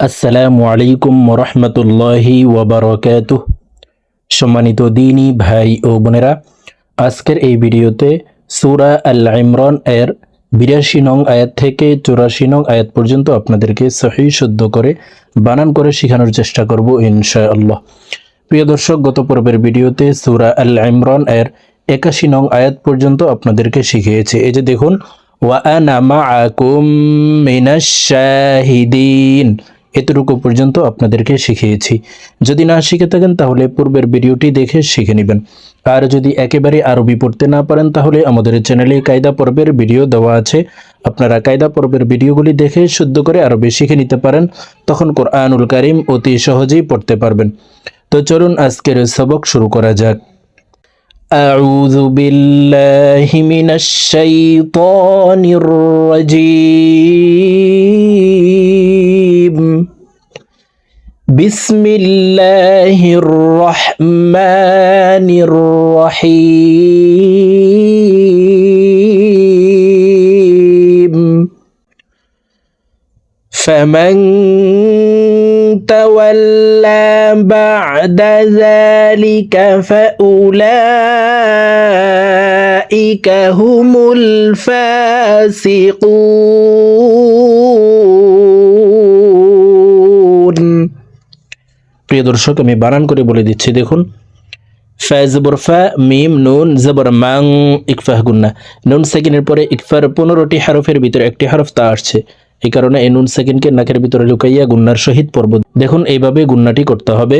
আসসালামু আলাইকুম রহমতুল্লাহি ওবরকাত সম্মানিত দিনী ভাই ও বোনেরা, আজকের এই ভিডিওতে সুরা আল ইমরান এর বিরাশি নং আয়াত থেকে চুরাশি নং আয়াত পর্যন্ত আপনাদেরকে সহি শুদ্ধ করে বানান করে শেখানোর চেষ্টা করব ইনশাআল্লাহ। প্রিয় দর্শক, গত পর্বের ভিডিওতে সুরা আল ইমরান এর একাশি নং আয়াত পর্যন্ত আপনাদেরকে শিখিয়েছে। এই যে দেখুন, ওয়া আনা মাআকুম মিনাশ শাহিদিন। এতটুকু পর্যন্ত আপনাদেরকে শিখিয়েছি যদি না শিখে থাকেন তাহলে পূর্বের ভিডিওটি দেখে শিখে নেবেন আর যদি একেবারে আরবি পড়তে না পারেন তাহলে আমাদের চ্যানেলে কায়দা পর্বের ভিডিও দেওয়া আছে আপনারা কায়দা পর্বের ভিডিওগুলি দেখে শুদ্ধ করে আরবি শিখে নিতে পারেন তখন কোরআনুল কারিম অতি সহজেই পড়তে পারবেন তো চলুন আজকের সবক শুরু করা যাক أعوذ بالله من الشيطان الرجيم بسم الله الرحمن الرحيم. فمن تولى بعد ذلك فأولئك هم الفاسقون. প্রিয় দর্শক, আমি বানান করে বলে দিচ্ছি, দেখুন। ফা, জবর মিম, নুন, জবর মাং ইকফাহ গুন্না। নুন সেকেন্ডের পরে ইকফার পনেরোটি হারফের ভিতরে একটি হারফ তা আসছে। এই কারণে এই নুন সেকেন্ডকে নাকের ভিতরে লুকাইয়া গুন্নার সহিত পর্ব দেখুন, এইভাবে গুন্নাটি করতে হবে।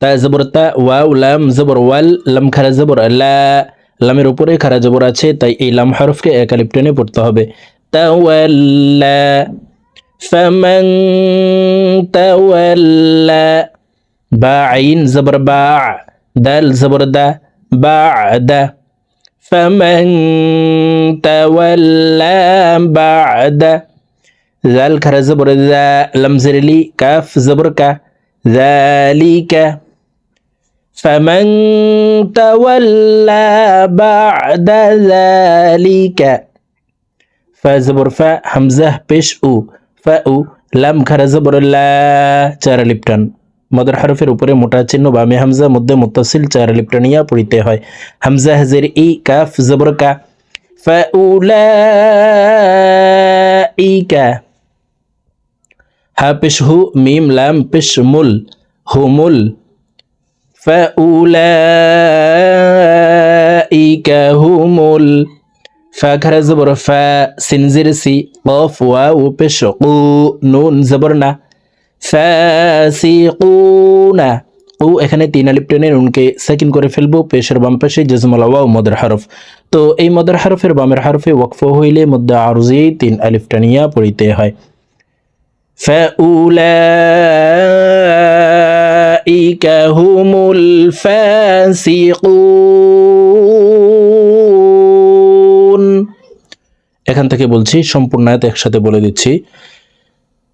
তা, জবর তা লাম, জবর ওয়াল, লাম খারা জবর লা। লামের উপরে খারা জবর আছে, তাই এই লাম হরফকে একালিপ টেনে পড়তে হবে। তাওয়াল্লা فمن تولى باعين زبر باع دال زبر دا بعد فمن تولى بعد ذال كر زبر ذا لم زرلي كاف زبر كا ذلك. فمن تولى بعد ذلك. فزبر فا همزة بش أو. ফাউ লাম খারা জবর লা চার মদর হরফের উপরে মোটা চিহ্ন বামে হামজা মধ্যে মুতাসিল চার লিপটানিয়া পড়িতে হয়। হামজা হাজের ই কাফ জবর কা। ফাউলাইকা হা পেশ হু, মিম, লাম, পেশ মুল হুমুল ফাউলাইকা হুমুল ফা খারা জবর ফা সিনজির সি কফ ওয়া ও পেশ কু নুন জবর না ফাসিকুনা ও এখানে তিন আলিপ টেনে নুনকে সেকেন্ড করে ফেলবো পেশের বাম পাশে জজমাল ওয়া মদের হরফ তো এই মদের হরফের বামের হরফে ওয়াকফ হইলে মধ্যে আরজি তিন আলিফ টানিয়া পড়িতে হয় فأولئك هم الفاسقون এখান থেকে বলছি সম্পূর্ণ আয়াত একসাথে বলে দিচ্ছি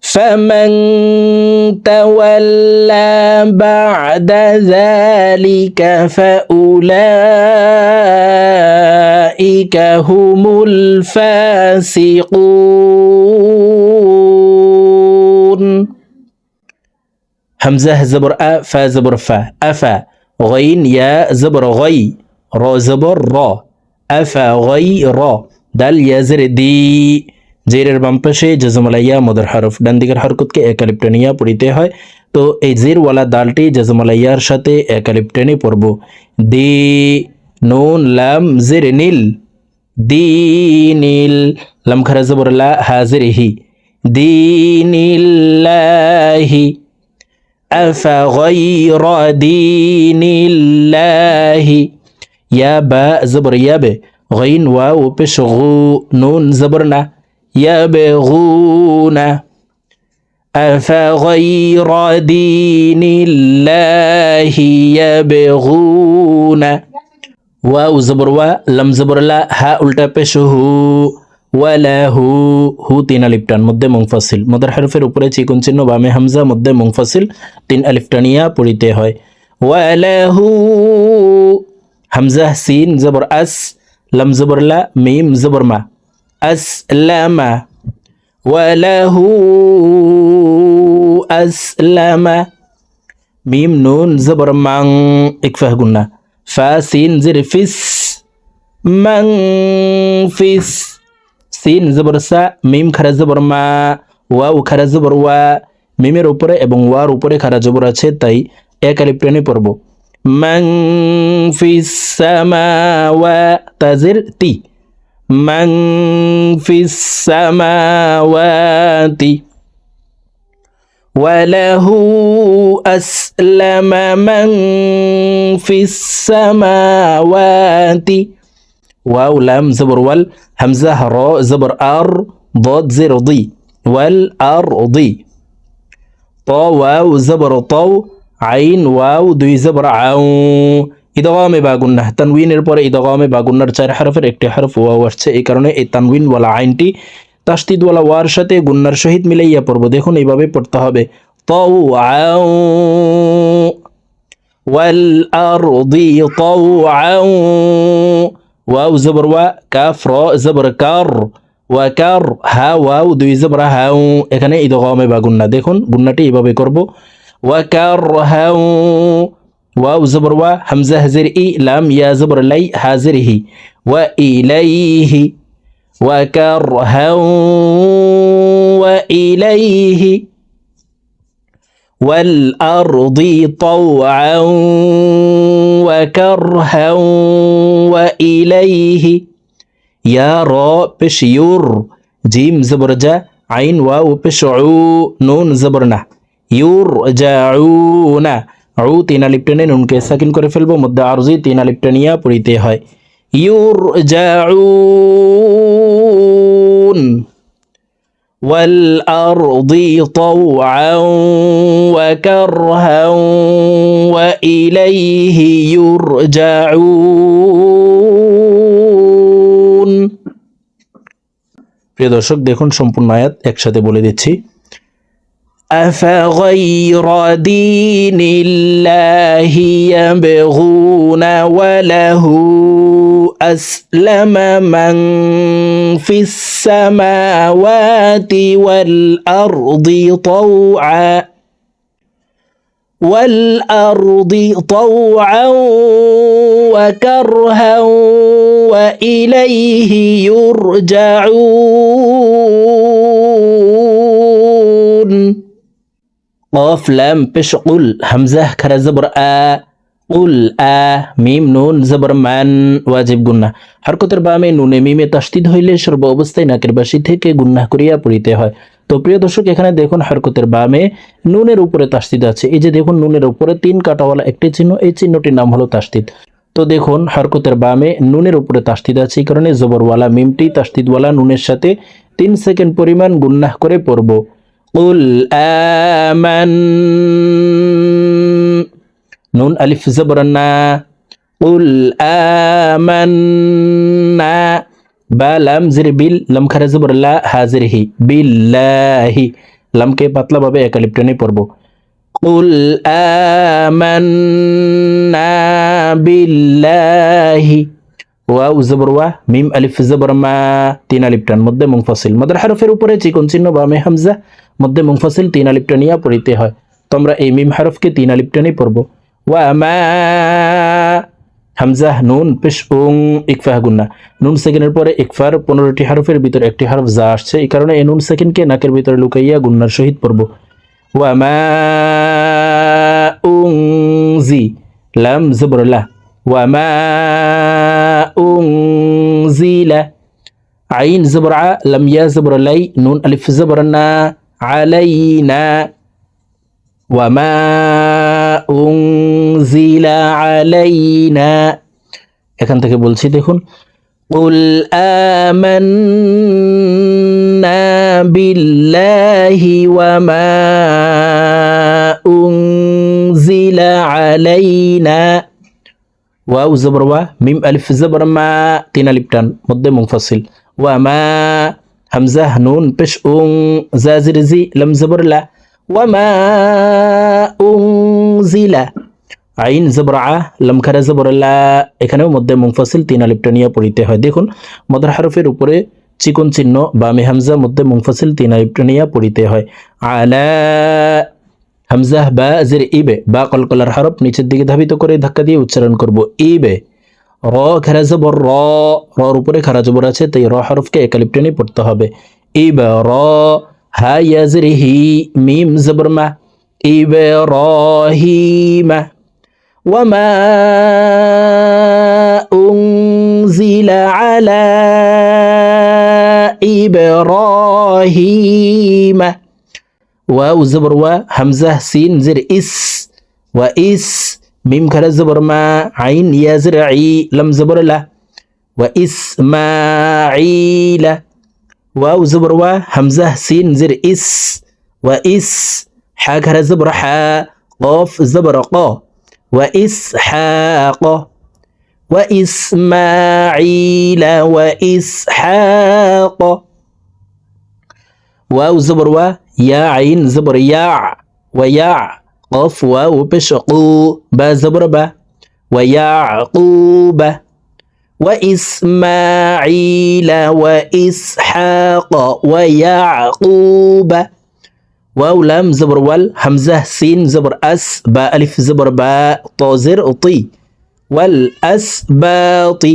فمن تولى بعد ذلك فأولئك هم الفاسقون همزة زبر أ فا زبر فا أفا غين يا زبر غي را زبر را أفا غي را دال يا زر دي জেরের বাম পাশে জজমালাইয়া মদর হরফ ডান দিকের হরকতকে একালিপ টেনিয়া পড়িতে হয় তো এই জেরওয়ালা দালটি জজমালাইয়ার সাথে একালিপ টেনে পড়ব দি নুন লাম জের নীল দি নীল লাম খারা জবর লা হাজির হি দিনিল্লাহি أفغير دين الله يا با زبر يا ب غين واو بش غو نون زبرنا يبغون أفغير دين الله يبغون واو زبر وا لم زبر لا ها উল্টা পেশ হু ওয়ালা হু হু তিন আলিফ টান মধ্যে মুংফাসিল মদার হরফের উপরে চিকুন চিহ্ন বামে হামজা মধ্যে মুংফাসিল তিন আলিফ টানিয়া পড়িতে হয় ওয়ালা হু হামজা সিন জবর আস লাম জবর মিম জবরমা আসলামা ওয়ালাহু আসলামা মিম নুন জবর মাং ইকফাহ গুন্না ফা সিন জির ফিস মাং ফিস সিন জবর সা মিম খারা জবর মা ওয়াও খারা জবর ওয়া মিমের উপরে এবং ওয়ার উপরে খারা জবর আছে তাই এক আলিফ টেনে من في السماوات زرتي من في السماوات وله أسلم. من في السماوات. واو لام زبر وال. همزة راء زبر أر. ضاد زر ضي. والأرضي طاو واو زبر طو. আইন ওয়াউ দুই জবর, আউ। ইদগামে বাগুন্না তানউিনের পরে ইদগামে বাগুন্নার চার হারফের একটি হারফ ওয়াও আসছে। এই কারণে এই তানউইনওয়ালা আইনটি তাস্তিদওয়ালা ওয়ার সাথে গুন্নার সহিত মিলাইয়া পড়ব। দেখুন এইভাবে পড়তে হবে। তাউ, আউ। ওয়াল আরদি, তাউ, আউ। ওয়াউ জবর ওয়া, কাফ, র জবর কার। ওয়া, কার, হা ওয়াউ দুই জবর হাউ এখানে ইদগামে বাগুন্না দেখুন, গুন্নাটি এইভাবে করব। وكرها واو زبر و همزه هزر إي لام يا زبر لي هازره وإليه وكرها وإليه والأرض طوعا. وكرها وإليه. يا را بشيور. جيم زبرجه عين واو بشعو. نون زبرنه زبرنا يرجعون عو তিন আলিফ টেনে নুনকে সাকিন করে ফেলবো মধ্যে আরজি তিন আলিফ টেনিয়া পড়িতে হয় يرجعون والأرض طوعا وكرها وإليه يرجعون প্রিয় দর্শক দেখুন সম্পূর্ণ আয়াত একসাথে বলে দিচ্ছি أفغير دين الله يبغون وله أسلم من في السماوات والأرض طوعا والأرض طوعا وكرها وإليه يرجعون. কফ লাম পেশ উল হামজাহ খারা জবর আ উল আ মিম নুন জবর মান ওয়াজিব গুন্না হরকতের বামে নুনে মিমে তাস্তিদ হইলে সর্ব অবস্থায় নাকের বাসি থেকে গুন্না করিয়া পড়িতে হয়। তো প্রিয় দর্শক, এখানে দেখুন হরকতের বামে নুনের উপরে তাস্তিদ আছে। এই যে দেখুন নুনের উপরে তিন কাটাওয়ালা একটি চিহ্ন, এই চিহ্নটির নাম হলো তাস্তিদ তো দেখুন হরকতের বামে নুনের উপরে তাস্তিদ আছে। এই কারণে জবরওয়ালা, মিমটি তাস্তিদওয়ালা নুনের সাথে তিন সেকেন্ড পরিমাণ গুন্নাহ করে পড়ব। قل آمن নুন আলিফ জবর না قل آمنا বা লাম জির বিল লাম খারা জবর লা হাজির হি বিল্লাহি লামকে পাতলা ভাবে একালিপ টেনে পড়ব قل آمنا بالله ওয়াও জবর ওয়া, মিম আলিফ জবর মা, তিন আলিফ টান, মধ্যে মুংফাসিল মদের হারফের উপরে চিকন চিহ্ন বা মে হামজা, মধ্যে মুংফাসিল তিন আলিফ টানিয়া পড়িতে হয়। তোমরা এই মিম হারফকে তিন আলিফ টানে পড়ব। ওয়া মা, হামজা, নুন, পেশ, উং ইকফাহ গুন্না। নুন সেকেন্ডের পরে ইকফার পনেরোটি হারফের ভিতরে একটি হারফ যা আসছে। এই কারণে এই নুন সেকেন্ডকে নাকের ভিতরে লুকাইয়া গুন্নার সহিত পড়ব। ওয়া মা, উং, জি, লাম জবরলা ওয়া মা আইন জবর আ লাম ইয়া জবর লাই নুন আলিফ জবর না আলাইনা وما أنزل علينا এখান থেকে বলছি দেখুন قل آمنا بالله وما أنزل علينا ওয়াও জবর ওয়া মিম আলিফ জবর মা তিন আলিফ টান মধ্যে ওয়ামা হামজা নুন পেশ উং জাজির জি লম জবরলা ওয়ামা উং জিলা আইন জবরা লম খারা জবরলা এখানেও মধ্যে মুংফাসিল তিন আলিপটা নিয়ে পড়িতে হয় দেখুন মদর হারফের উপরে চিকন চিহ্ন বা মে হামজা মধ্যে মুংফাসিল তিন আলিপটা নিয়ে পড়িতে হয় আলা হামজাহ বা জের ইবে বা কলকলার হরফ নিচের দিকে ধাবিত করে ধাক্কা দিয়ে উচ্চারণ করব ইবে র খারা জবর র রর উপরে খারা জবর আছে তাই র হরফকে একালিপ্টানি পড়তে হবে ইব র হা ইয়াজের হি মিম জবর মা ইব রহিমা وما أنزل على إبراهيم واو زبر و همزة سين زر إس وإس ميم كلا زبر ما عين يا زرعي لم زبر لا وإسماعيل واو زبر و همزة سين زر إس وإس حا كلا زبر حا قاف زبر قا. وإسحاق وإسماعيل وإسحاق. واو زبر و يا عين زبر يا ويا قف واو بشقو با زبر با ويعقوب وإسماعيل وإسحاق ويعقوب واو لام زبر وال همزة سين زبر أس با ألف زبر با طازر طي والأسباط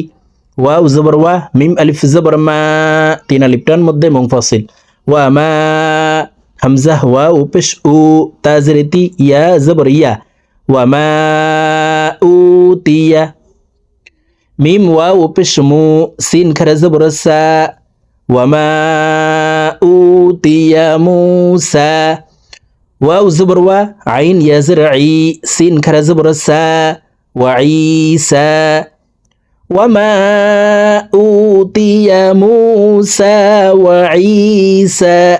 واو زبر و ميم ألف زبر ما تين ألفتان مد منفصل وما همزة واو بش أو تازرتي يا زبر يا وما أوتي ميم واو بش مو سين كر زبر سا وما أوتي موسى واو زبر و عين يا زرعي سين كر زبر سا وعيسى وما أوتي موسى وعيسى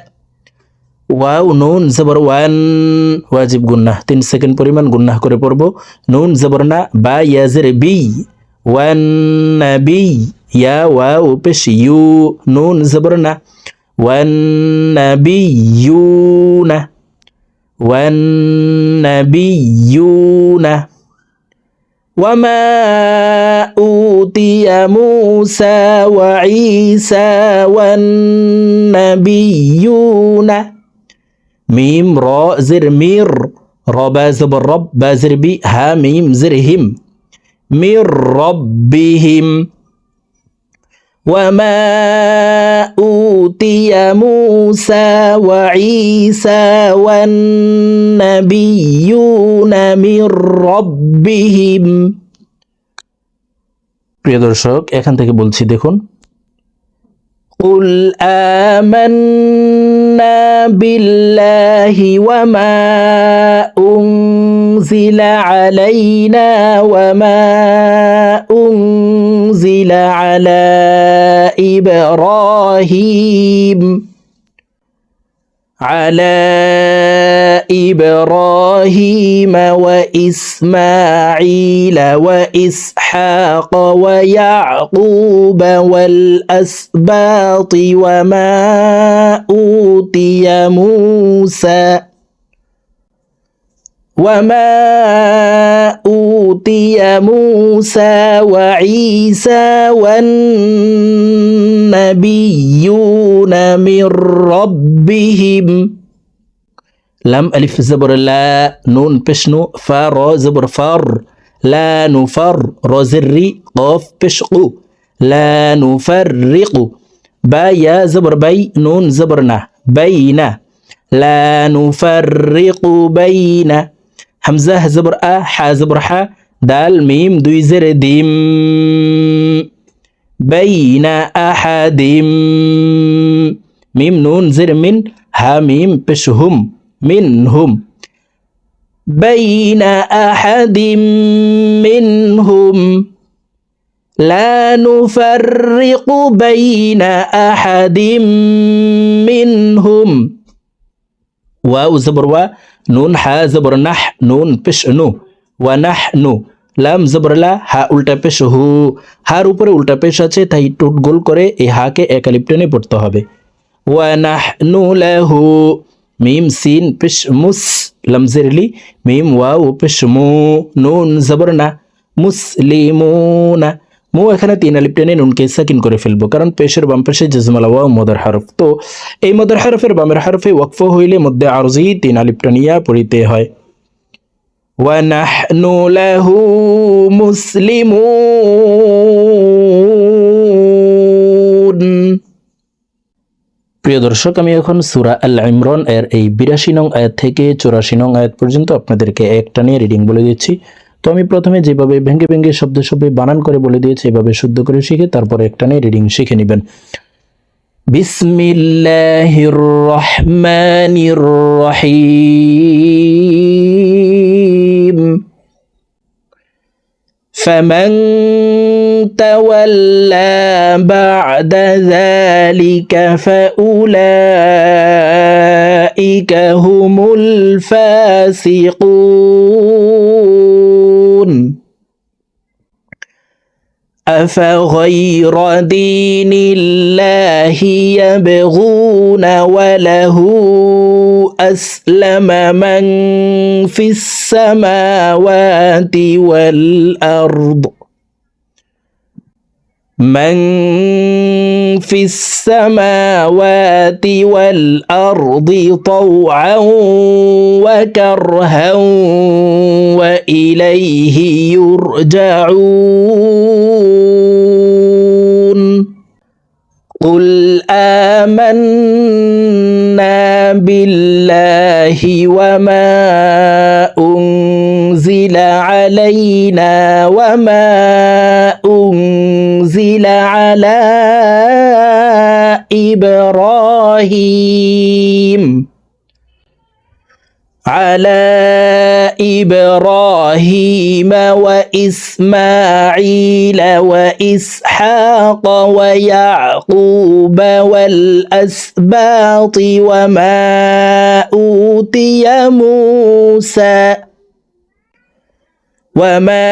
ওয়াও নুন জবর ওয়ান ওয়াজিব গুন্নাহ তিন সেকেন্ড পরিমাণ গুন্নাহ করে পড়ব নুন জবর না বা ইয়াজের বি ওয়ান বি ইয়া ওয়াও পেশ ইউ নুন জবর না ওয়ান বি ইউ না ওয়ান বি ইউ না وما أوتي موسى وعيسى والنبيون ميم را زر مير را بازب الرب بازر بي ها ميم زرهم من ربهم وما أوتي موسى وعيسى والنبيون من ربهم প্রিয় দর্শক এখান থেকে বলছি দেখুন قل آمنا بالله وما أنزل علينا وما أنزل على إبراهيم على إبراهيم وإسماعيل وإسحاق ويعقوب والأسباط وما أوتي موسى وما أوتي موسى وعيسى والنبيون من ربهم لم ألف زبر لا نون بشنو فا زبر فر لا نفر را قاف بشقو لا نفرق با يا زبر بي نون زبرنا بين لا نفرق بين همزة زبر أ حا زبر حا دال ميم دوي زر ديم بين أحد ميم نون زر من ها ميم بشهم. মিনহুম। বাইনা আহাদিম মিনহুম। লা নুফাররিকু বাইনা আহাদিম মিনহুম। ওয়াও জবর ওয়া, নুন, হা জবর নাহ, নুন, পেশ, নু। ওয়া নাহ, নু। লাম জবরলা হা উল্টা পেশ, হু। হার উপরে উল্টা পেশ আছে, তাই টুট গোল করে এই হাকে একালিপ্টনে পড়তে হবে। ওয়া নাহ, নু লাহু মিম সিন পেশ মুস লামজেরলি মিম ওয়াও পেশ মু নুন জবর না মুসলিমুনা মু এখানে তিন আলিপ টেনে নুনকে সাকিন করে ফেলবো কারণ পেশের বাম পাশে জজমালা ওয়া মদার হারফ তো এই মদার হারফের বামের হারফে ওয়াকফ হইলে মধ্যে আরজি তিন আলিপ টানিয়া পড়িতে হয় ونحن له মুসলিমুন প্রিয় দর্শক, আমি এখন সুরা আল ইমরান এর এই বিরাশি নং আয়াত থেকে চৌরাশি নং আয়াত পর্যন্ত আপনাদেরকে একটা নিয়ে রিডিং বলে দিচ্ছি তো আমি প্রথমে যেভাবে ভেঙ্গে ভেঙ্গে শব্দ শব্দে বানান করে বলে দিয়েছি, এভাবে শুদ্ধ করে শিখে তারপরে একটা নিয়ে রিডিং শিখে নেবেন। বিসমিল্লাহির রহমানির রহিম। فمن تولى بعد ذلك فأولئك هم الفاسقون. أفغير دين الله يبغون وله أسلم من في السماوات والأرض من في السماوات والأرض طوعا وكرها وإليه يرجعون قل آمنا بالله وما أنزل علينا وما أنزل على إبراهيم. على إبراهيم وإسماعيل وإسحاق ويعقوب والأسباط وما أوتي موسى وما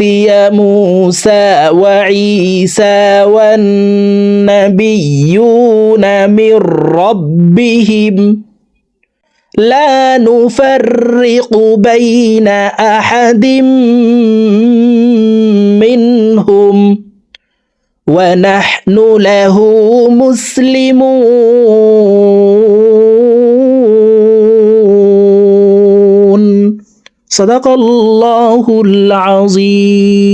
أوتي موسى وعيسى والنبيون من ربهم لا نفرق بين أحد منهم ونحن له مسلمون. صدق الله العظيم.